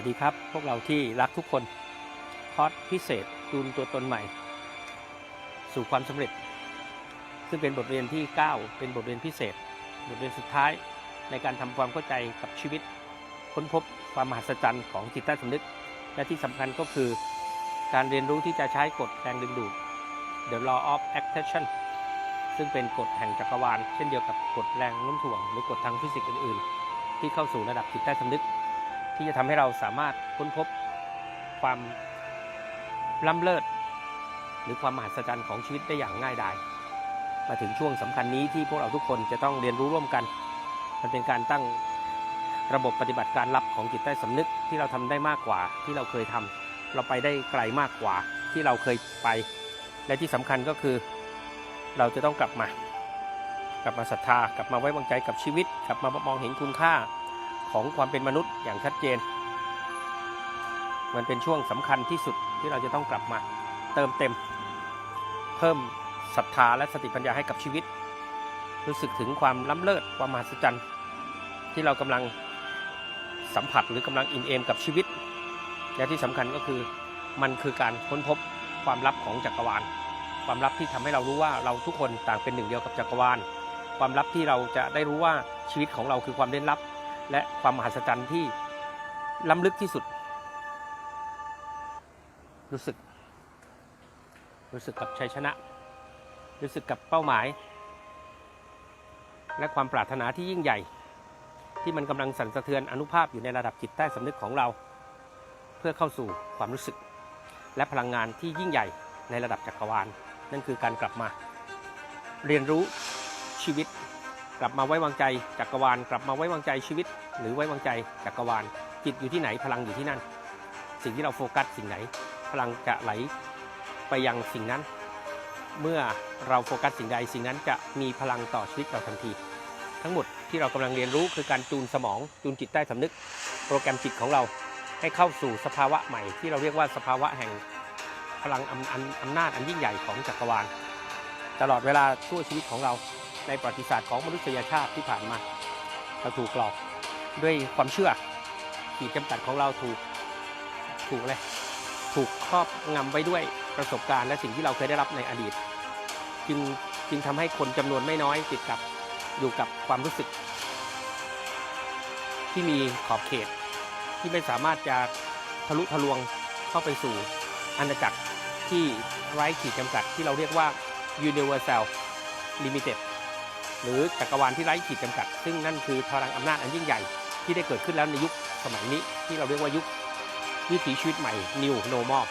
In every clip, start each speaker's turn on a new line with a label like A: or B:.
A: วัสดีครับ พวกเราที่รักทุกคนคอร์สพิเศษจูนตัวตนใหม่ สู่ความสำเร็จ ซึ่งเป็นบทเรียนที่ 9 เป็นบทเรียนพิเศษ บทเรียนสุดท้ายในการทำความเข้าใจกับชีวิต ค้นพบความมหัศจรรย์ของจิตใต้สำนึก และที่สำคัญก็คือการเรียนรู้ที่จะใช้กฎแรงดึงดูด The Law of Attraction ซึ่งเป็นกฎแห่งจักรวาล เช่นเดียวกับกฎแรงโน้มถ่วง หรือกฎทางฟิสิกส์อื่น ๆ ที่เข้าสู่ระดับจิตใต้สำนึก ที่จะทำให้เราสามารถค้นพบความล้ำเลิศ หรือความมหัศจรรย์ของชีวิตได้อย่างง่ายดาย มาถึงช่วงสำคัญนี้ที่พวกเราทุกคนจะต้องเรียนรู้ร่วมกัน มันเป็นการตั้งระบบปฏิบัติการลับของจิตใต้สำนึกที่เราทำได้มากกว่าที่เราเคยทำเราไปได้ไกลมากกว่าที่เราเคยไป และที่สำคัญก็คือเราจะต้องกลับมา กลับมาศรัทธากลับมาไว้วางใจกับชีวิต กลับมามองเห็นคุณค่า ของความเป็นมนุษย์อย่างชัดเจน มันเป็นช่วงสำคัญที่สุดที่เราจะต้องกลับมาเติมเต็ม เพิ่มศรัทธาและสติปัญญาให้กับชีวิต รู้สึกถึงความล้ำเลิศความมหัศจรรย์ที่เรากำลังสัมผัสหรือกำลังอินเอมกับชีวิต และที่สำคัญก็คือมันคือการค้นพบความลับของจักรวาล ความลับที่ทำให้เรารู้ว่าเราทุกคนต่างเป็นหนึ่งเดียวกับจักรวาล ความลับที่เราจะได้รู้ว่าชีวิตของเราคือความเล่นลับ และความมหัศจรรย์ที่ล้ำลึกที่สุด รู้สึก รู้สึกกับชัยชนะ รู้สึกกับเป้าหมาย และความปรารถนาที่ยิ่งใหญ่ ที่มันกำลังสั่นสะเทือนอนุภาพอยู่ในระดับจิตใต้สำนึกของเรา เพื่อเข้าสู่ความรู้สึก และพลังงานที่ยิ่งใหญ่ในระดับจักรวาล นั่นคือการกลับมา เรียนรู้ชีวิต กลับมาไว้วางใจจักรวาล กลับมาไว้วางใจชีวิต หรือไว้วางใจจักรวาลจิตอยู่ที่ไหนพลังอยู่ที่นั่น สิ่งที่เราโฟกัสสิ่งไหน พลังจะไหลไปยังสิ่งนั้น เมื่อเราโฟกัสสิ่งใดสิ่งนั้นจะมีพลังต่อชีวิตเราทันที ทั้งหมดที่เรากำลังเรียนรู้คือการจูนสมอง จูนจิตใต้สำนึก โปรแกรมจิตของเราให้เข้าสู่สภาวะใหม่ ที่เราเรียกว่าสภาวะแห่งพลังอำอำอำนาจอันยิ่งใหญ่ของจักรวาล ตลอดเวลาชั่วชีวิตของเรา ในประวัติศาสตร์ของมนุษยชาติที่ผ่านมาเราถูกหลอกด้วยความเชื่อขีดจำกัดของเราถูกถูกอะไรถูกครอบงำไว้ด้วยประสบการณ์และสิ่งที่เราเคยได้รับในอดีต จึงจึงทำให้คนจำนวนไม่น้อยติดกับอยู่กับความรู้สึก ที่มีขอบเขต ที่ไม่สามารถจะทะลุทะลวงเข้าไปสู่อาณาจักรที่ไร้ขีดจำกัดที่เราเรียกว่า universal limited หรือจักรวาลที่ไร้ขีดจำกัด ซึ่งนั่นคือพลังอำนาจอันยิ่งใหญ่ที่ได้เกิดขึ้นแล้วในยุคสมัยนี้ที่เราเรียกว่ายุควิถีชีวิตใหม่ New Normal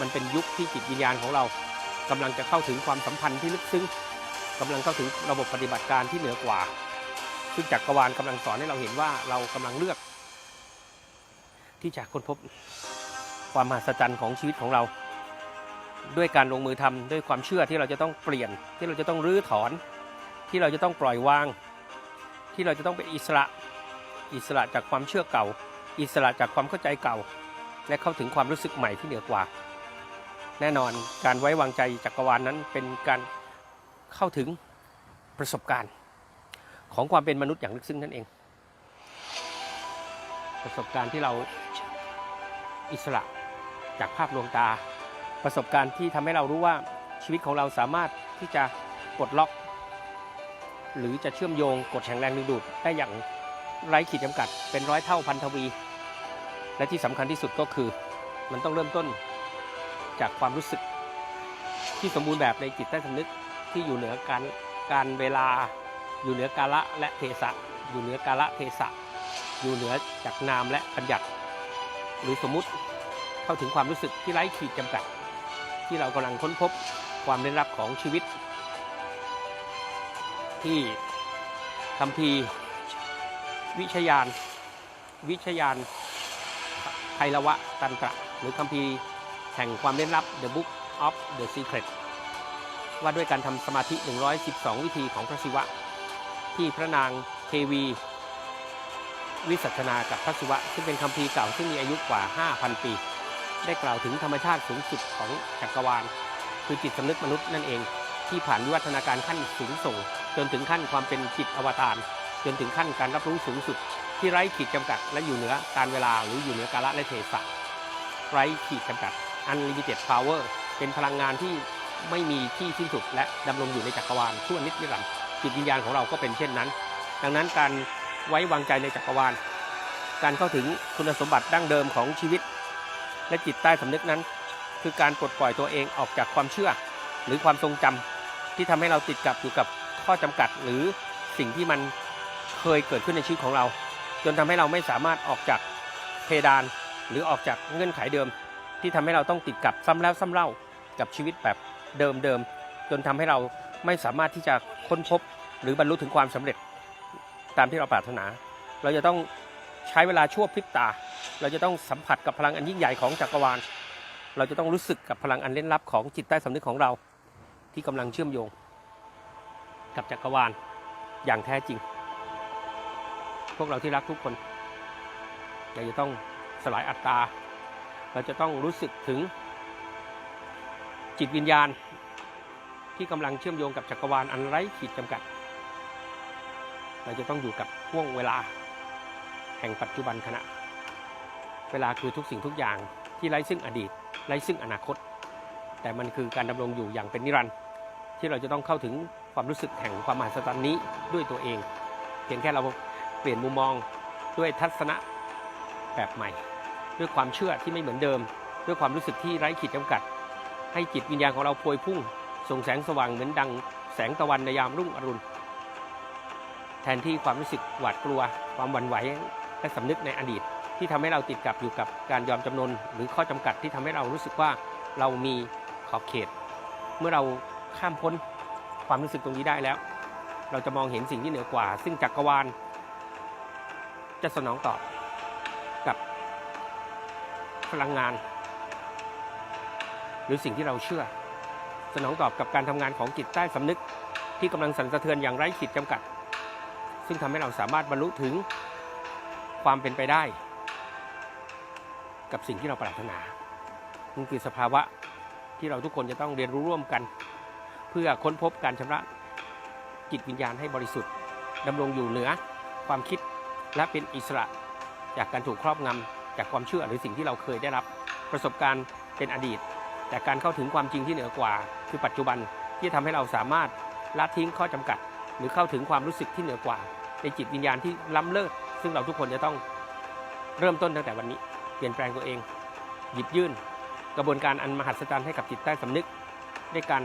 A: มันเป็นยุคที่จิตวิญญาณของเรากำลังจะเข้าถึงความสัมพันธ์ที่ลึกซึ้งกำลังเข้าถึงระบบปฏิบัติการที่เหนือกว่า ซึ่งจักรวาลกำลังสอนให้เราเห็นว่าเรากำลังเลือก ที่จะค้นพบความมหัศจรรย์ของชีวิตของเรา ด้วยการลงมือทำด้วยความเชื่อที่เราจะต้องเปลี่ยนที่เราจะต้องรื้อถอน ที่เราจะต้องปล่อยวาง ที่เราจะต้องเป็นอิสระ อิสระจากความเชื่อเก่า อิสระจากความเข้าใจเก่า และเข้าถึงความรู้สึกใหม่ที่เหนือกว่า แน่นอนการไว้วางใจจักรวาลนั้นเป็นการเข้าถึงประสบการณ์ ของความเป็นมนุษย์อย่างลึกซึ้งนั่นเอง ประสบการณ์ที่เราอิสระจากภาพลวงตา ประสบการณ์ที่ทำให้เรารู้ว่าชีวิตของเราสามารถที่จะปลดล็อก หรือจะเชื่อมโยงกฎแห่งแรงดึงดูดได้อย่างไร้ขีดจำกัดเป็นร้อยเท่าพันทวี และที่สำคัญที่สุดก็คือ มันต้องเริ่มต้นจากความรู้สึก ที่สมบูรณ์แบบในจิตใต้สำนึกที่อยู่เหนือการการเวลา อยู่เหนือกาละและเทศะอยู่เหนือกาละเทศะอยู่เหนือจากนามและบัญญัติหรือสมมุติเข้าถึงความรู้สึกที่ไร้ขีดจำกัด ที่เรากำลังค้นพบความเร้นลับของชีวิต ที่คัมภีวิชยาน วิชยานไพรวะตันตระ หรือคัมภีแห่งความเร้นลับ The Book of the Secret ว่าด้วยการทำสมาธิ 112 วิธีของพระศิวะ ที่พระนางเทวี วิสัชนากับพระศิวะ ซึ่งเป็นคัมภีเก่าซึ่งมีอายุกว่า 5,000 ปี ได้กล่าวถึงธรรมชาติสูงสุดของจักรวาล คือจิตสำนึกมนุษย์นั่นเอง ที่ผ่านวิวัฒนาการขั้นสูงส่ง จนถึงขั้นความเป็นจิตอวตาร จนถึงขั้นการรับรู้สูงสุด ที่ไร้ขีดจำกัดและอยู่เหนือการเวลาหรืออยู่เหนือกาลและเทศะไร้ขีดจำกัด unlimited power เป็นพลังงานที่ไม่มีที่สิ้นสุด และดำรงอยู่ในจักรวาลชั่วนิดนิรันดร์จิตวิญญาณของเราก็เป็นเช่นนั้น ดังนั้นการไว้วางใจในจักรวาล การเข้าถึงคุณสมบัติดั้งเดิมของชีวิต และจิตใต้สำนึกนั้น คือการปลดปล่อยตัวเองออกจากความเชื่อ หรือความทรงจำที่ทำให้เราติดกับอยู่กับ ข้อจำกัดหรือสิ่งที่มันเคยเกิดขึ้นในชีวิตของเรา จนทำให้เราไม่สามารถออกจากเพดาน หรือออกจากเงื่อนไขเดิม ที่ทำให้เราต้องติดกับซ้ำแล้วซ้ำเล่ากับชีวิตแบบเดิมๆจนทำให้เราไม่สามารถที่จะค้นพบหรือบรรลุถึงความสำเร็จตามที่เราปรารถนา เราจะต้องใช้เวลาชั่วพริบตา เราจะต้องสัมผัสกับพลังอันยิ่งใหญ่ของจักรวาล เราจะต้องรู้สึกกับพลังอันเล่นลับของจิตใต้สำนึกของเรา ที่กำลังเชื่อมโยง กับจักรวาลอย่างแท้จริง พวกเราที่รักทุกคนเราจะต้องสลายอัตตา เราจะต้องรู้สึกถึงจิตวิญญาณที่กำลังเชื่อมโยงกับจักรวาลอันไร้ขีดจำกัด เราจะต้องอยู่กับห่วงเวลาแห่งปัจจุบันขณะ เวลาคือทุกสิ่งทุกอย่างที่ไร้ซึ่งอดีต ไร้ซึ่งอนาคต แต่มันคือการดำรงอยู่อย่างเป็นนิรันดร์ ที่เราจะต้องเข้าถึงความรู้สึกแห่งความมหัศจรรย์นี้ด้วยตัวเอง เพียงแค่เราเปลี่ยนมุมมองด้วยทัศนะแบบใหม่ ด้วยความเชื่อที่ไม่เหมือนเดิม ด้วยความรู้สึกที่ไร้ขีดจำกัด ให้จิตวิญญาณของเราพวยพุ่ง ส่งแสงสว่างเหมือนดังแสงตะวันในยามรุ่งอรุณ แทนที่ความรู้สึกหวาดกลัว ความหวั่นไหวและสำนึกในอดีต ที่ทำให้เราติดกับอยู่กับการยอมจำนนหรือข้อจำกัดที่ทำให้เรารู้สึกว่าเรามีขอบเขต เมื่อเรา ข้ามพ้นความรู้สึกตรงนี้ได้แล้ว เราจะมองเห็นสิ่งที่เหนือกว่า ซึ่งจักรวาล จะสนองตอบกับพลังงาน หรือสิ่งที่เราเชื่อ สนองตอบกับการทำงานของจิตใต้สำนึกที่กำลังสั่นสะเทือนอย่างไร้ขีดจำกัด ซึ่งทำให้เราสามารถบรรลุถึงความเป็นไปได้ กับสิ่งที่เราปรารถนานั่นคือสภาวะที่เราทุกคนจะต้องเรียนรู้ร่วมกัน เพื่อค้นพบการชำระจิตวิญญาณให้บริสุทธิ์ดำรงอยู่เหนือความคิดและเป็นอิสระ จากการถูกครอบงำจากความเชื่อหรือสิ่งที่เราเคยได้รับประสบการณ์เป็นอดีต แต่การเข้าถึงความจริงที่เหนือกว่า คือปัจจุบันที่ทำให้เราสามารถละทิ้งข้อจำกัด หรือเข้าถึงความรู้สึกที่เหนือกว่า ในจิตวิญญาณที่ล้ำเลิศซึ่งเราทุกคนจะต้องเริ่มต้นตั้งแต่วันนี้ เปลี่ยนแปลงตัวเอง หยิบยื่น กระบวนการอันมหัศจรรย์ให้กับจิตใต้สำนึกด้วยการ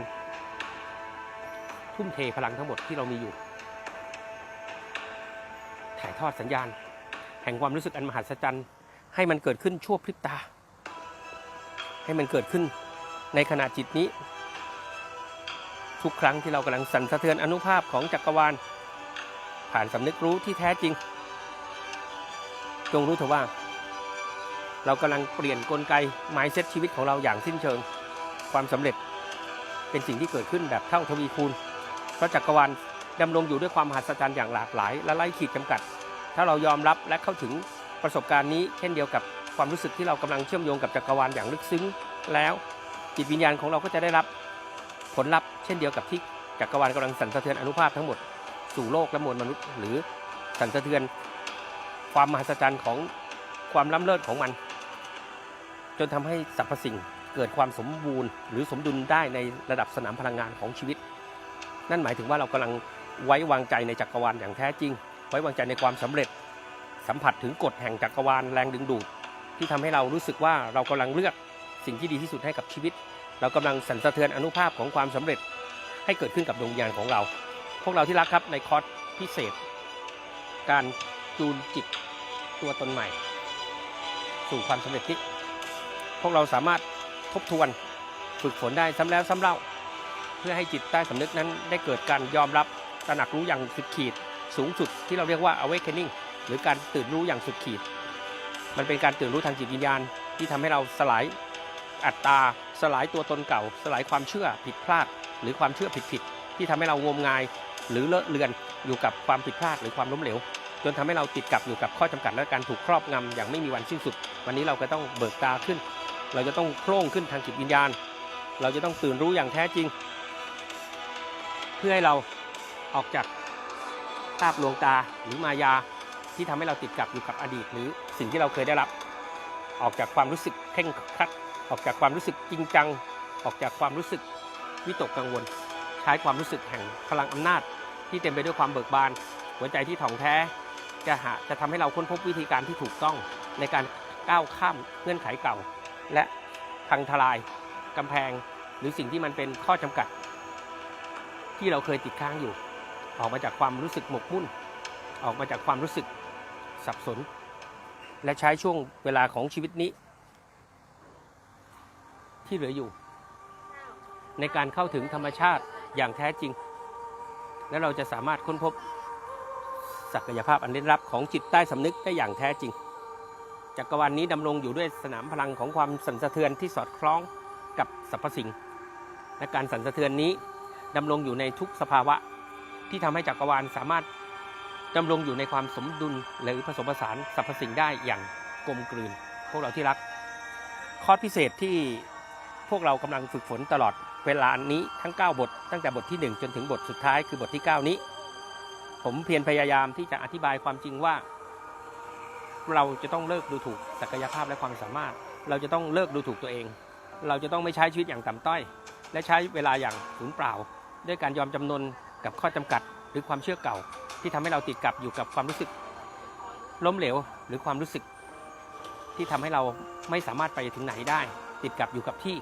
A: ทุ่มเทพลังทั้งหมดที่เรามีอยู่ ถ่ายทอดสัญญาณ แห่งความรู้สึกอันมหัศจรรย์ ให้มันเกิดขึ้นชั่วพริบตา ให้มันเกิดขึ้นในขณะจิตนี้ ทุกครั้งที่เรากำลังสั่นสะเทือนอนุภาพของจักรวาล ผ่านสำนึกรู้ที่แท้จริง จงรู้เถอะว่า เรากำลังเปลี่ยนกลไกไม้เซตชีวิตของเราอย่างสิ้นเชิง ความสำเร็จเป็นสิ่งที่เกิดขึ้นแบบเท่าทวีคูณ พราะจักรวาลดำรงอยู่ด้วยความมหัศจรรย์อย่างหลากหลาย และไร้ขีดจำกัด ถ้าเรายอมรับและเข้าถึงประสบการณ์นี้ เช่นเดียวกับความรู้สึกที่เรากำลังเชื่อมโยงกับจักรวาลอย่างลึกซึ้ง แล้วจิตวิญญาณของเราก็จะได้รับผลลัพธ์เช่นเดียวกับที่จักรวาลกำลังสั่นสะเทือนอนุภาพทั้งหมดสู่โลกและมวลมนุษย์ หรือสั่นสะเทือน ความมหัศจรรย์ของความล้ำเลิศของมัน จนทำให้สรรพสิ่งเกิดความสมบูรณ์ หรือสมดุลได้ในระดับสนามพลังงานของชีวิต นั่นหมายถึงว่าเรากำลังไว้วางใจในจักรวาลอย่างแท้จริง ไว้วางใจในความสำเร็จ สัมผัสถึงกฎแห่งจักรวาลแรงดึงดูด ที่ทำให้เรารู้สึกว่าเรากำลังเลือกสิ่งที่ดีที่สุดให้กับชีวิต เรากำลังสั่นสะเทือนอนุภาพของความสำเร็จ ให้เกิดขึ้นกับดวงวิญญาณของเรา พวกเราที่รักครับในคอร์สพิเศษ การจูนจิตตัวตนใหม่ สู่ความสำเร็จที่พวกเราสามารถทบทวนฝึกฝนได้ซ้ำแล้วซ้ำเล่า เพื่อให้จิตใต้สำนึกนั้นได้เกิดการยอมรับตระหนักรู้อย่างสุดขีด สูงสุดที่เราเรียกว่า awakening หรือการตื่นรู้อย่างสุดขีด มันเป็นการตื่นรู้ทางจิตวิญญาณ ที่ทำให้เราสลายอัตตา สลายตัวตนเก่า สลายความเชื่อผิดพลาด หรือความเชื่อผิดผิดๆที่ทำให้เรางมงายหรือเลอะเลือนอยู่กับความผิดพลาดหรือความล้มเหลวจนทำให้เราติดกับอยู่กับข้อจำกัดและการถูกครอบงำอย่างไม่มีวันสิ้นสุด วันนี้เราก็ต้องเบิกตาขึ้น เราจะต้องโพร่งขึ้นทางจิตวิญญาณ เราจะต้องตื่นรู้อย่างแท้จริง เพื่อให้เราออกจากภาพลวงตาหรือมายาที่ทำให้เราติดกับอยู่กับอดีต หรือสิ่งที่เราเคยได้รับ ออกจากความรู้สึกเคร่งคัด ออกจากความรู้สึกจริงจัง ออกจากความรู้สึกวิตกกังวล ใช้ความรู้สึกแห่งพลังอำนาจ ที่เต็มไปด้วยความเบิกบาน หัวใจที่ถ่องแท้ จะหาจะทำให้เราค้นพบวิธีการที่ถูกต้องในการก้าวข้ามเงื่อนไขเก่า และพังทลายกำแพง หรือสิ่งที่มันเป็นข้อจำกัด ที่เราเคยติดค้างอยู่ ออกมาจากความรู้สึกหมกมุ่น ออกมาจากความรู้สึกสับสน และใช้ช่วงเวลาของชีวิตนี้ ที่เหลืออยู่ ในการเข้าถึงธรรมชาติอย่างแท้จริง และเราจะสามารถค้นพบศักยภาพอันเร้นลับของจิตใต้สำนึกได้อย่างแท้จริงจักรวาลนนี้ดำรงอยู่ด้วยสนามพลังของความสั่นสะเทือนที่สอดคล้องกับสรรพสิ่ง และการสั่นสะเทือนนี้ ดำรงอยู่ในทุกสภาวะ ที่ทำให้จักรวาลสามารถดำรงอยู่ในความสมดุลหรือผสมผสานสรรพสิ่งได้อย่างกลมกลืน พวกเราที่รัก คอร์สพิเศษที่พวกเรากำลังฝึกฝนตลอดเวลานี้ทั้ง 9 บท ตั้งแต่บทที่ 1 จนถึงบทสุดท้ายคือบทที่ 9 นี้ ผมเพียรพยายามที่จะอธิบายความจริงว่า เราจะต้องเลิกดูถูกศักยภาพและความสามารถ เราจะต้องเลิกดูถูกตัวเอง เราจะต้องไม่ใช้ชีวิตอย่างต่ำต้อย และใช้เวลาอย่างสูญเปล่า ด้วยการยอมจำนนกับข้อจำกัด หรือความเชื่อเก่า ที่ทำให้เราติดกับอยู่กับความรู้สึก ล้มเหลวหรือความรู้สึก ที่ทำให้เราไม่สามารถไปถึงไหนได้ ติดกับอยู่กับที่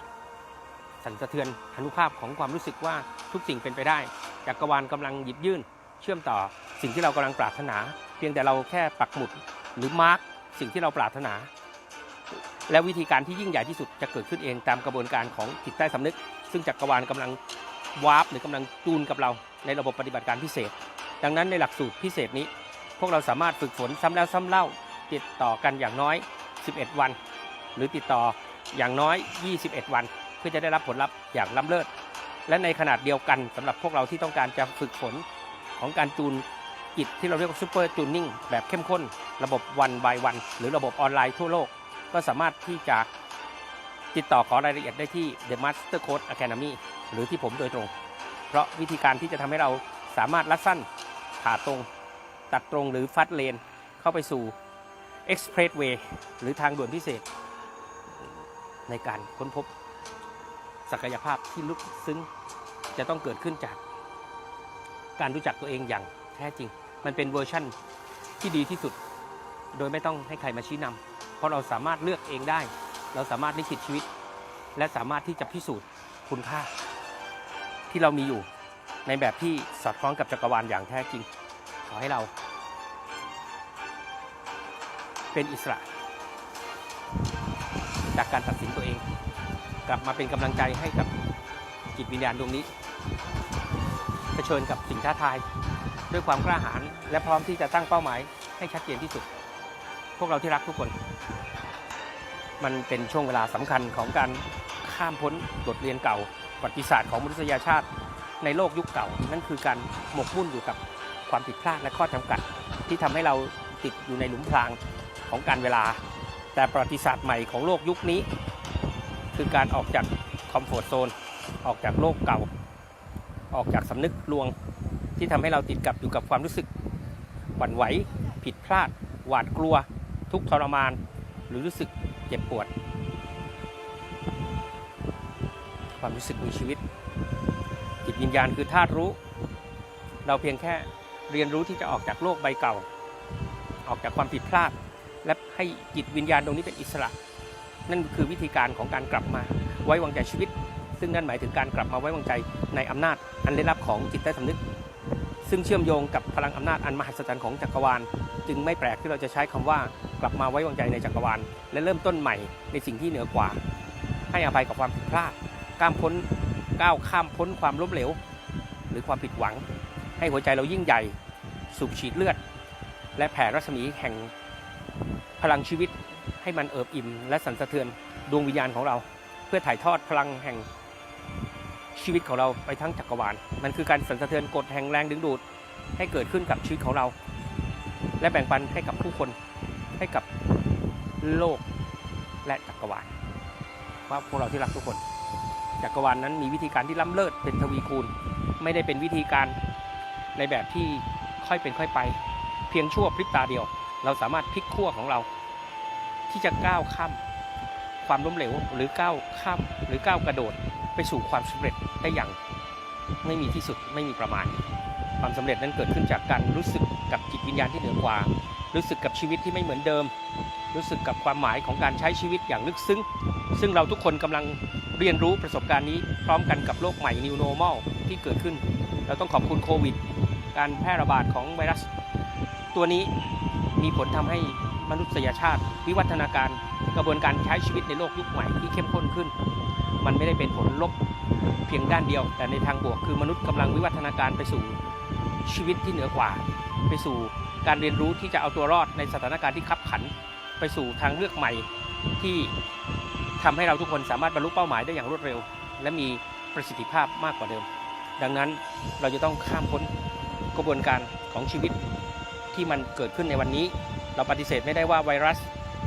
A: สั่นสะเทือนอนุภาพของความรู้สึกว่าทุกสิ่งเป็นไปได้จักรวาลกำลังหยิบยื่น เชื่อมต่อสิ่งที่เรากำลังปรารถนา เพียงแต่เราแค่ปักหมุดหรือมาร์กสิ่งที่เราปรารถนา และวิธีการที่ยิ่งใหญ่ที่สุดจะเกิดขึ้นเองตามกระบวนการของจิตใต้สำนึก ซึ่งจักรวาลกำลัง วาร์ปหรือกำลังจูนกับเราในระบบปฏิบัติการพิเศษ ดังนั้นในหลักสูตรพิเศษนี้ พวกเราสามารถฝึกฝนซ้ำแล้วซ้ำเล่า ติดต่อกันอย่างน้อย 11 วัน หรือติดต่ออย่างน้อย 21 วัน เพื่อจะได้รับผลลัพธ์อย่างล้ำเลิศ และในขนาดเดียวกันสำหรับพวกเราที่ต้องการจะฝึกฝนของการจูนจิตที่เราเรียกว่าซูเปอร์จูนนิ่งแบบเข้มข้น ระบบวัน by วันหรือระบบออนไลน์ทั่วโลก ก็สามารถที่จะ ติดต่อขอรายละเอียดได้ที่ The Master Code Academy หรือที่ผมโดยตรง เพราะวิธีการที่จะทำให้เราสามารถลัดสั้นผ่าตรง ตัดตรงหรือฟัดเลน เข้าไปสู่ Expressway หรือทางด่วนพิเศษ ในการค้นพบศักยภาพที่ลึกซึ้งจะต้องเกิดขึ้นจาก การรู้จักตัวเองอย่างแท้จริง มันเป็นเวอร์ชั่นที่ดีที่สุด โดยไม่ต้องให้ใครมาชี้นำเพราะเราสามารถเลือกเองได้ เราสามารถลิขิตชีวิต และสามารถที่จะพิสูจน์คุณค่า ที่เรามีอยู่ในแบบที่สอดคล้องกับจักรวาลอย่างแท้จริง ขอให้เรา เป็นอิสระ จากการตัดสินตัวเอง กลับมาเป็นกำลังใจให้กับจิตวิญญาณดวงนี้เผชิญกับสิ่งท้าทาย ด้วยความกล้าหาญและพร้อมที่จะตั้งเป้าหมายให้ชัดเจนที่สุด พวกเราที่รักทุกคน มันเป็นช่วงเวลาสำคัญของการข้ามพ้นบทเรียนเก่าประวัติศาสตร์ของมนุษยชาติในโลกยุคเก่า นั่นคือการหมกมุ่นอยู่กับความผิดพลาดและข้อจำกัด ที่ทำให้เราติดอยู่ในหลุมพรางของการเวลา แต่ประวัติศาสตร์ใหม่ของโลกยุคนี้ คือการออกจากคอมฟอร์ทโซนออกจากโลกเก่า ออกจากสำนึกลวงที่ทำให้เราติดกับอยู่กับความรู้สึกหวั่นไหว ผิดพลาด หวาดกลัว ทุกข์ทรมาน หรือรู้สึก เจ็บปวด ความรู้สึกมีชีวิต จิตวิญญาณคือธาตุรู้ เราเพียงแค่เรียนรู้ที่จะออกจากโลกใบเก่า ออกจากความผิดพลาด และให้จิตวิญญาณตรงนี้เป็นอิสระ นั่นคือวิธีการของการกลับมา ไว้วางใจชีวิต ซึ่งนั่นหมายถึงการกลับมาไว้วางใจในอำนาจ อันลึกลับของจิตใต้สำนึก ซึ่งเชื่อมโยงกับพลังอำนาจอันมหัศจรรย์ของจักรวาล จึงไม่แปลกที่เราจะใช้คำว่า กลับมาไว้วางใจในจักรวาล และเริ่มต้นใหม่ในสิ่งที่เหนือกว่า ให้อภัยกับความผิดพลาดก้ามพ้นก้าวข้ามพ้นความล้มเหลว หรือความผิดหวัง ให้หัวใจเรายิ่งใหญ่ สูบฉีดเลือด และแผ่รัศมีแห่งพลังชีวิตให้มันเอิบอิ่ม และสั่นสะเทือนดวงวิญญาณของเรา เพื่อถ่ายทอดพลังแห่งชีวิตของเราไปทั้งจักรวาล มันคือการสั่นสะเทือนกฎแห่งแรงดึงดูดให้เกิดขึ้นกับชีวิตของเรา และแบ่งปันให้กับผู้คน ให้กับโลกและจักรวาลว่าพวกเราที่รักทุกคน จักรวาลนั้นมีวิธีการที่ล้ำเลิศเป็นทวีคูณ ไม่ได้เป็นวิธีการในแบบที่ค่อยเป็นค่อยไป เพียงชั่วพริบตาเดียว เราสามารถพลิกขั้วของเรา ที่จะก้าวข้ามความล้มเหลวหรือก้าวข้ามหรือก้าวกระโดดไปสู่ความสำเร็จได้อย่างไม่มีที่สุดไม่มีประมาณ ความสำเร็จนั้นเกิดขึ้นจากการรู้สึกกับจิตวิญญาณที่เหนือกว่า รู้สึกกับชีวิตที่ไม่เหมือนเดิม รู้สึกกับความหมายของการใช้ชีวิตอย่างลึกซึ้ง ซึ่งเราทุกคนกำลังเรียนรู้ประสบการณ์นี้พร้อมกันกับโลกใหม่ New Normal ที่เกิดขึ้น เราต้องขอบคุณโควิด การแพร่ระบาดของไวรัส ตัวนี้มีผลทำให้มนุษยชาติ วิวัฒนาการกระบวนการใช้ชีวิตในโลกยุคใหม่ที่เข้มข้นขึ้น มันไม่ได้เป็นผลลบเพียงด้านเดียว แต่ในทางบวกคือมนุษย์กำลังวิวัฒนาการไปสู่ชีวิตที่เหนือกว่า ไปสู่ การเรียนรู้ที่จะเอาตัวรอดในสถานการณ์ที่ขับขัน ไปสู่ทางเลือกใหม่ที่ทำให้เราทุกคนสามารถบรรลุเป้าหมายได้อย่างรวดเร็ว และมีประสิทธิภาพมากกว่าเดิม ดังนั้นเราจะต้องข้ามพ้นกระบวนการของชีวิตที่มันเกิดขึ้นในวันนี้ เราปฏิเสธไม่ได้ว่าไวรัส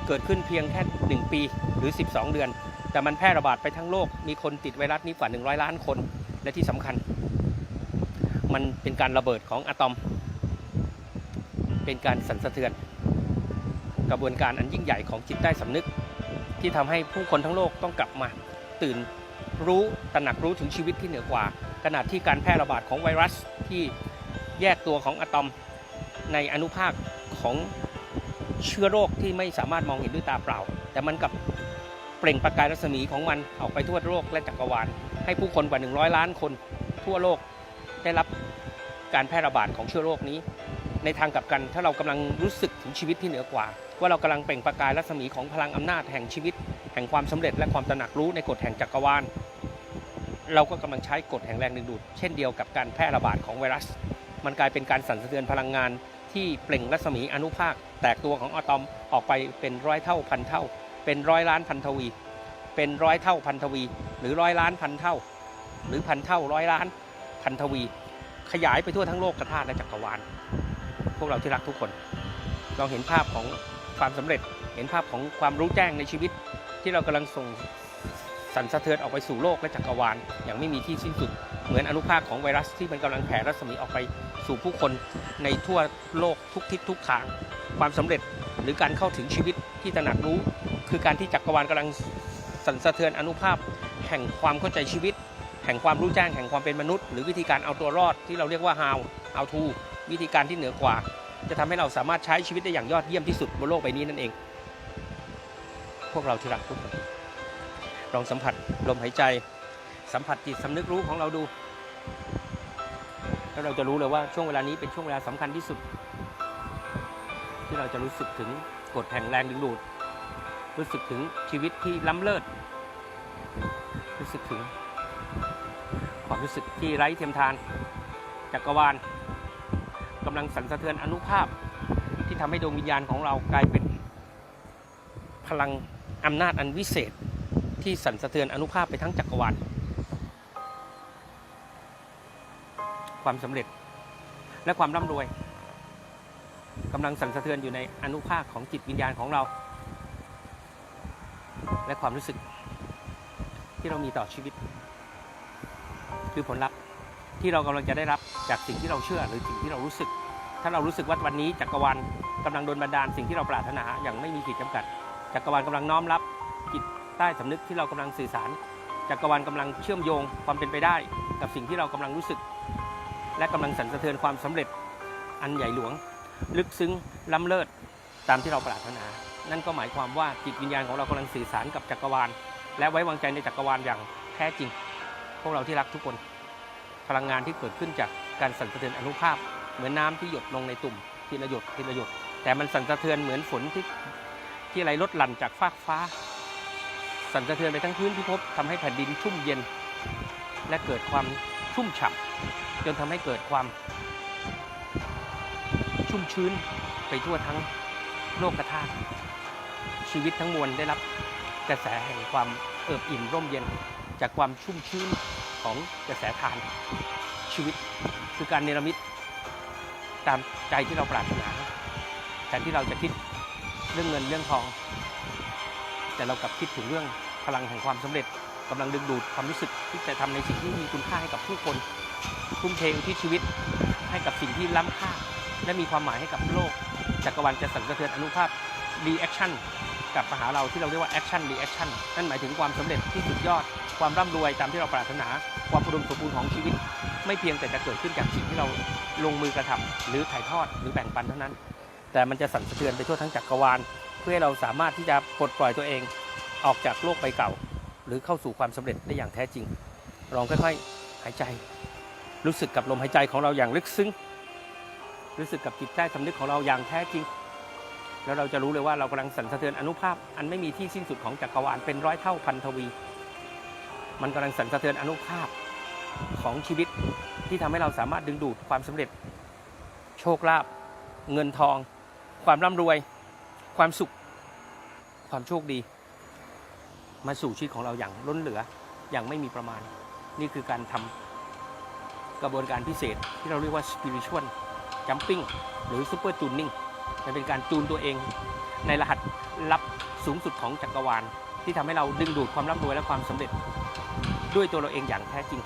A: เกิดขึ้นเพียงแค่ 1 ปีหรือ 12 เดือน แต่มันแพร่ระบาดไปทั้งโลก มีคนติดไวรัสนี้กว่า 100 ล้านคน และที่สำคัญ มันเป็นการระเบิดของอะตอม เป็นการสั่นสะเทือน กระบวนการอันยิ่งใหญ่ของจิตใต้สำนึก ที่ทำให้ผู้คนทั้งโลกต้องกลับมา ตื่นรู้ตระหนักรู้ถึงชีวิตที่เหนือกว่า ขณะที่การแพร่ระบาดของไวรัสที่แยกตัวของอะตอมในอนุภาคของเชื้อโรคที่ไม่สามารถมองเห็นด้วยตาเปล่า แต่มันกลับเปล่งประกายรัศมีของมันออกไปทั่วโลกและจักรวาล ให้ผู้คนกว่า 100 ล้านคนทั่วโลกได้รับการแพร่ระบาดของเชื้อโรคนี้ ในทางกลับกัน ถ้าเรากำลังรู้สึกถึงชีวิตที่เหนือกว่า ว่าเรากำลังเปล่งประกายรัศมีของพลังอำนาจแห่งชีวิต แห่งความสำเร็จและความตระหนักรู้ในกฎแห่งจักรวาล เราก็กำลังใช้กฎแห่งแรงดึงดูด เช่นเดียวกับการแพร่ระบาดของไวรัส มันกลายเป็นการสั่นสะเทือนพลังงานที่เปล่งรัศมีอนุภาค แตกตัวของอะตอมออกไปเป็นร้อยเท่าพันเท่า เป็นร้อยล้านพันทวี เป็นร้อยเท่าพันทวี หรือร้อยล้านพันเท่า หรือพันเท่าร้อยล้านพันทวี ขยายไปทั่วทั้งโลกธาตุและจักรวาล พวกเราที่รักทุกคน เราเห็นภาพของความสำเร็จ เห็นภาพของความรู้แจ้งในชีวิต ที่เรากำลังส่งสั่นสะเทือนออกไปสู่โลกและจักรวาลอย่างไม่มีที่สิ้นสุด เหมือนอนุภาคของไวรัสที่มันกำลังแผ่รัศมีออกไปสู่ผู้คนในทั่วโลกทุกทิศทุกทาง ความสำเร็จหรือการเข้าถึงชีวิตที่ตระหนักรู้ คือการที่จักรวาลกำลังสั่นสะเทือนอนุภาพ แห่งความเข้าใจชีวิต แห่งความรู้แจ้งแห่งความเป็นมนุษย์ หรือวิธีการเอาตัวรอดที่เราเรียกว่า how how to วิธีการที่เหนือกว่า จะทำให้เราสามารถใช้ชีวิตได้อย่างยอดเยี่ยมที่สุดบนโลกใบนี้นั่นเอง พวกเราที่รักทุกคนลองสัมผัสลมหายใจ สัมผัสจิตสำนึกรู้ของเราดู แล้วเราจะรู้เลยว่าช่วงเวลานี้เป็นช่วงเวลาสำคัญที่สุด ที่เราจะรู้สึกถึงกฎแห่งแรงดึงดูด รู้สึกถึงชีวิตที่ล้ำเลิศรู้สึกถึงความรู้สึกที่ไร้เทียมทานจักรวาล กำลังสั่นสะเทือนอนุภาพ ที่ทำให้ดวงวิญญาณของเรากลายเป็น พลังอำนาจอันวิเศษ ที่สั่นสะเทือนอนุภาพไปทั้งจักรวาลความสำเร็จและความร่ำรวยกำลังสั่นสะเทือนอยู่ในอนุภาคของจิตวิญญาณของเรา และความรู้สึกที่เรามีต่อชีวิต คือผลลัพธ์ที่เรากำลังจะได้รับ จากสิ่งที่เราเชื่อหรือสิ่งที่เรารู้สึก ถ้าเรารู้สึกว่าวันนี้จักรวาลกำลังโดนบันดาลสิ่งที่เราปรารถนาอย่างไม่มีขีดจำกัด จักรวาลกำลังน้อมรับจิตใต้สำนึกที่เรากำลังสื่อสาร จักรวาลกำลังเชื่อมโยงความเป็นไปได้ กับสิ่งที่เรากำลังรู้สึก และกำลังสั่นสะเทือนความสำเร็จอันใหญ่หลวง ลึกซึ้งล้ำเลิศตามที่เราปรารถนา นั่นก็หมายความว่าจิตวิญญาณของเรากำลังสื่อสารกับจักรวาล และไว้วางใจในจักรวาลอย่างแท้จริง พวกเราที่รักทุกคน พลังงานที่เกิดขึ้นจาก การสั่นสะเทือนอนุภาพเหมือนน้ำที่หยดลงในตุ่มทีละหยดทีละหยด แต่มันสั่นสะเทือนเหมือนฝนที่ที่ไหลลดหลั่นจากฟากฟ้า สั่นสะเทือนไปทั้งพื้นพิภพทำให้แผ่นดินชุ่มเย็น และเกิดความชุ่มฉ่ำจนทำให้เกิดความ ชุ่มชื้นไปทั่วทั้งโลกธาตุชีวิตทั้งมวลได้รับกระแสแห่งความเอิบอิ่มร่มเย็น จากความชุ่มชื้นของกระแสทานชีวิต คือการเนรมิตตามใจที่เราปรารถนาแทนที่เราจะคิดเรื่องเงินเรื่องทอง แต่เรากลับคิดถึงเรื่องพลังแห่งความสำเร็จกำลังดึงดูดความรู้สึกที่จะทำในสิ่งที่มีคุณค่าให้กับผู้คนทุ่มเทอุที่ชีวิตให้กับสิ่งที่ล้ำค่า และมีความหมายให้กับโลกจักรวาลจะสั่นสะเทือนอนุภาพ reaction กลับมาหาเราที่เราเรียกว่า action reaction นั่นหมายถึงความสำเร็จที่สุดยอด ความร่ำรวยตามที่เราปรารถนา ความอุดมสมบูรณ์ของชีวิต ไม่เพียงแต่จะเกิดขึ้นจากสิ่งที่เราลงมือกระทำหรือถ่ายทอดหรือแบ่งปันเท่านั้น แต่มันจะสั่นสะเทือนไปทั่วทั้งจักรวาล เพื่อให้เราสามารถที่จะปลดปล่อยตัวเอง ออกจากโลกใบเก่า หรือเข้าสู่ความสำเร็จได้อย่างแท้จริง ลองค่อยๆ หายใจ รู้สึกกับลมหายใจของเราอย่างลึกซึ้ง รู้สึกกับจิตใต้สำนึกของเราอย่างแท้จริงแล้วเราจะรู้เลยว่าเรากำลังสั่นสะเทือนอนุภาพ อันไม่มีที่สิ้นสุดของจักรวาลเป็นร้อยเท่าพันทวี มันกำลังสั่นสะเทือนอนุภาพของชีวิตที่ทำให้เราสามารถดึงดูดความสำเร็จ โชคลาภเงินทอง ความร่ำรวย ความสุข ความโชคดี มาสู่ชีวิตของเราอย่างล้นเหลืออย่างไม่มีประมาณ นี่คือการทำกระบวนการพิเศษที่เราเรียกว่า spiritual jumping หรือ super tuning มันเป็นการจูนตัวเองในรหัสลับสูงสุดของจักรวาลที่ทำให้เราดึงดูดความร่ำรวยและความสำเร็จ ด้วยตัวเราเองอย่างแท้จริง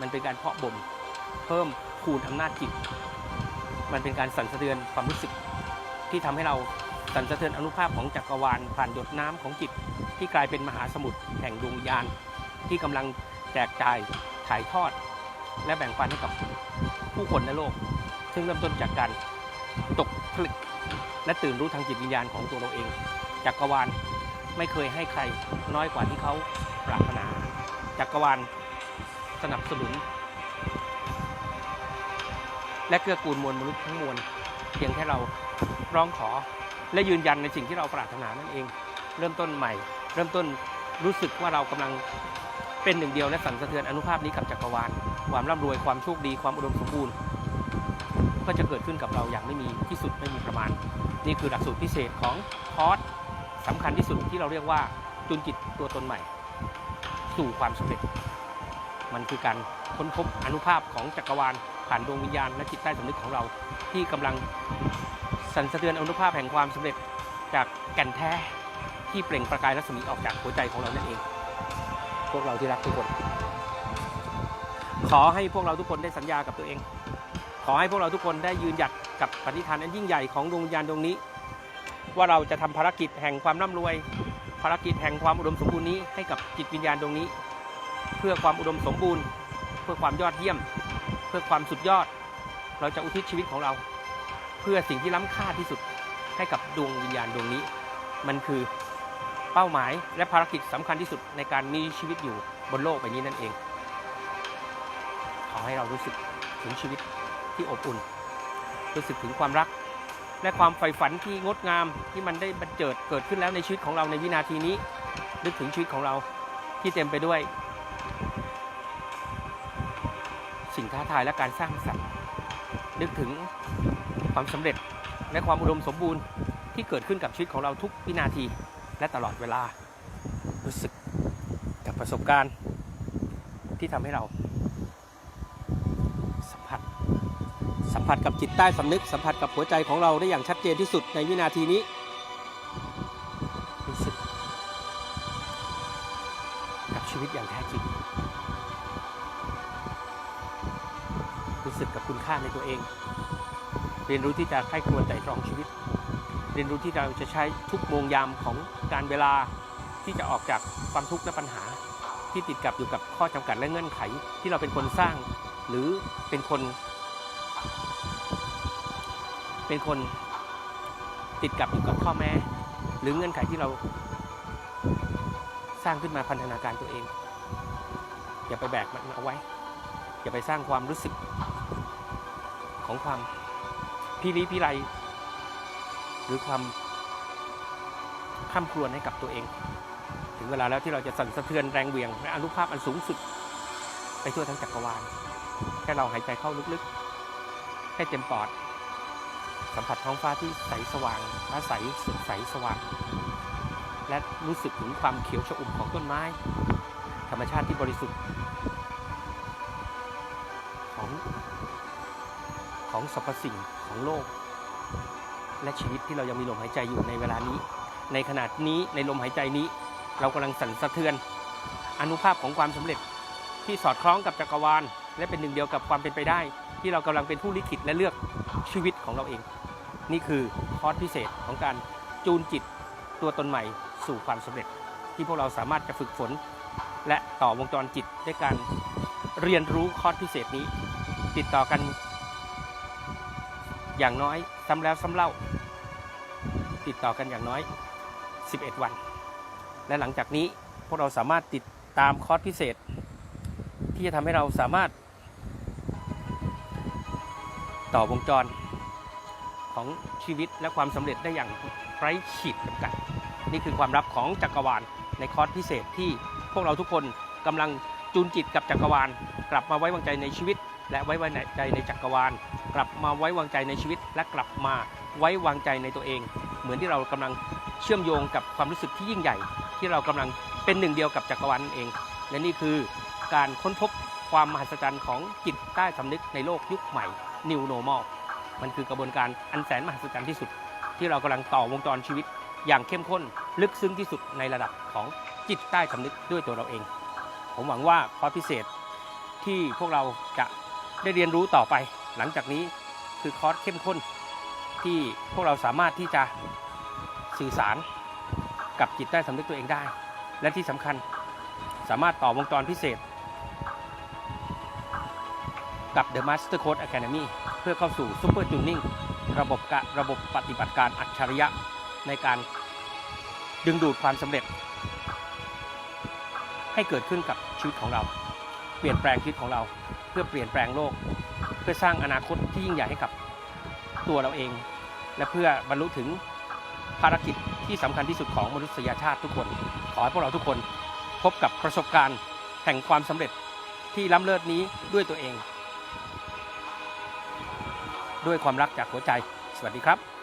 A: มันเป็นการเพาะบ่ม เพิ่มคูณอำนาจจิต มันเป็นการสั่นสะเทือนความรู้สึก ที่ทำให้เราสั่นสะเทือนอนุภาพของจักรวาลผ่านหยดน้ำของจิต ที่กลายเป็นมหาสมุทรแห่งดวงวิญญาณที่กำลังแจกจ่ายถ่ายทอด และแบ่งปันให้กับผู้คนในโลก ซึ่งเริ่มต้นจากการตกผลึกและตื่นรู้ทางจิตวิญญาณของตัวเราเอง จักรวาลไม่เคยให้ใครน้อยกว่าที่เขาปรารถนา จักรวาลสนับสนุน และเกื้อกูลมวลมนุษย์ทั้งมวลเพียงแค่เราร้องขอและยืนยันในสิ่งที่เราปรารถนานั่นเอง เริ่มต้นใหม่ เริ่มต้นรู้สึกว่าเรากำลังเป็นหนึ่งเดียวและสั่นสะเทือนอนุภาพนี้กับจักรวาล ความร่ำรวยความโชคดีความอุดมสมบูรณ์ ก็จะเกิดขึ้นกับเราอย่างไม่มีที่สุดไม่มีประมาณ นี่คือหลักสูตรพิเศษของคอร์สสำคัญที่สุดที่เราเรียกว่าจุนจิตตัวตนใหม่ สู่ความสำเร็จ มันคือการค้นพบอนุภาพของจักรวาลผ่านดวงวิญญาณและจิตใต้สำนึกของเรา ที่กำลังสั่นสะเทือนอนุภาพแห่งความสำเร็จจากแก่นแท้ที่เปล่งประกายรัศมีออกจากหัวใจของเรานั่นเอง พวกเราที่รักทุกคน ขอให้พวกเราทุกคนได้สัญญากับตัวเอง ขอให้พวกเราทุกคนได้ยืนหยัดกับปณิธานอันยิ่งใหญ่ของดวงวิญญาณดวงนี้ ว่าเราจะทำภารกิจแห่งความร่ำรวย ภารกิจแห่งความอุดมสมบูรณ์นี้ให้กับจิตวิญญาณดวงนี้ เพื่อความอุดมสมบูรณ์ เพื่อความยอดเยี่ยม เพื่อความสุดยอด เราจะอุทิศชีวิตของเรา เพื่อสิ่งที่ล้ำค่าที่สุดให้กับดวงวิญญาณดวงนี้ มันคือเป้าหมายและภารกิจสำคัญที่สุดในการมีชีวิตอยู่บนโลกใบนี้นั่นเอง ขอให้เรารู้สึกถึงชีวิตที่อบอุ่น รู้สึกถึงความรัก และความใฝ่ฝันที่งดงามที่มันได้บันเจิดเกิดขึ้นแล้วในชีวิตของเราในวินาทีนี้ นึกถึงชีวิตของเราที่เต็มไปด้วย สิ่งท้าทายและการสร้างสรรค์นึกถึงความสำเร็จและความอุดมสมบูรณ์ที่เกิดขึ้นกับชีวิตของเราทุกวินาทีและตลอดเวลารู้สึกกับประสบการณ์ที่ทำให้เรา สัมผัส สัมผัสกับจิตใต้สำนึก สัมผัสกับหัวใจของเราได้อย่างชัดเจนที่สุดในวินาทีนี้รู้สึกกับชีวิตอย่างแท้จริง รู้สึกกับคุณค่าในตัวเอง เรียนรู้ที่จะใคร่ควญไตร่ตรองชีวิต เรียนรู้ที่เราจะใช้ทุกโมงยามของการเวลาที่จะออกจากความทุกข์และปัญหา ที่ติดกับอยู่กับข้อจำกัดและเงื่อนไข ที่เราเป็นคนสร้าง หรือเป็นคน เป็นคนติดกับอยู่กับข้อแม้ หรือเงื่อนไขที่เราสร้างขึ้นมาพันธนาการตัวเอง อย่าไปแบกมันเอาไว้ อย่าไปสร้างความรู้สึกของความพิริพิไร หรือความข้ามครวญให้กับตัวเอง ถึงเวลาแล้วที่เราจะสั่นสะเทือนแรงเวี่ยงและอนุภาพอันสูงสุด ไปทั่วทั้งจักรวาลแค่เราหายใจเข้าลึกๆให้เต็มปอด สัมผัสท้องฟ้าที่ใสสว่างฟ้าใสสดใสสว่าง และรู้สึกถึงความเขียวชอุ่มของต้นไม้ ธรรมชาติที่บริสุทธิ์ ของของสรรพสิ่งของโลก และชีวิตที่เรายังมีลมหายใจอยู่ในเวลานี้ ในขณะนี้ในลมหายใจนี้ เรากำลังสั่นสะเทือน อนุภาพของความสำเร็จที่สอดคล้องกับจักรวาล และเป็นหนึ่งเดียวกับความเป็นไปได้ ที่เรากำลังเป็นผู้ลิขิตและเลือกชีวิตของเราเอง นี่คือคอร์สพิเศษของการจูนจิตตัวตนใหม่สู่ความสำเร็จ ที่พวกเราสามารถจะฝึกฝน และต่อวงจรจิตด้วยการเรียนรู้คอร์สพิเศษนี้ ติดต่อกัน อย่างน้อยซ้ำแล้วซ้ำเล่า ติดต่อกันอย่างน้อย 11 วัน และหลังจากนี้พวกเราสามารถติดตามคอร์สพิเศษ ที่จะทำให้เราสามารถ ต่อวงจร ของชีวิตและความสำเร็จได้อย่างไร้ขีดจำกัด นี่คือความลับของจักรวาลในคอร์สพิเศษที่พวกเราทุกคนกำลังจูนจิตกับจักรวาล กลับมาไว้วางใจในชีวิต และไว้วางใจในจักรวาล กลับมาไว้วางใจในชีวิต และกลับมาไว้วางใจในตัวเอง เหมือนที่เรากำลังเชื่อมโยงกับความรู้สึกที่ยิ่งใหญ่ ที่เรากำลังเป็นหนึ่งเดียวกับจักรวาลนั่นเอง และนี่คือการค้นพบความมหัศจรรย์ของจิตใต้สำนึกในโลกยุคใหม่ New Normal มันคือกระบวนการอันแสนมหัศจรรย์ที่สุด ที่เรากำลังต่อวงจรชีวิต อย่างเข้มข้นลึกซึ้งที่สุดในระดับของจิตใต้สำนึกด้วยตัวเราเอง ผมหวังว่าคอร์สพิเศษที่พวกเราจะได้เรียนรู้ต่อไป หลังจากนี้คือคอร์สเข้มข้น ที่พวกเราสามารถที่จะสื่อสารกับจิตใต้สำนึกตัวเองได้ และที่สำคัญสามารถต่อวงจรพิเศษ กับ The Master Code Academy เพื่อเข้าสู่ Super Tuning ระบบกะระบบปฏิบัติการอัจฉริยะในการดึงดูดความสำเร็จ ให้เกิดขึ้นกับชีวิตของเรา เปลี่ยนแปลงชีวิตของเรา เพื่อเปลี่ยนแปลงโลก เพื่อสร้างอนาคตที่ยิ่งใหญ่ให้กับตัวเราเอง และเพื่อบรรลุถึงภารกิจที่สำคัญที่สุดของมนุษยชาติทุกคน ขอให้พวกเราทุกคนพบกับประสบการณ์แห่งความสำเร็จที่ล้ำเลิศนี้ด้วยตัวเอง ด้วยความรักจากหัวใจ สวัสดีครับ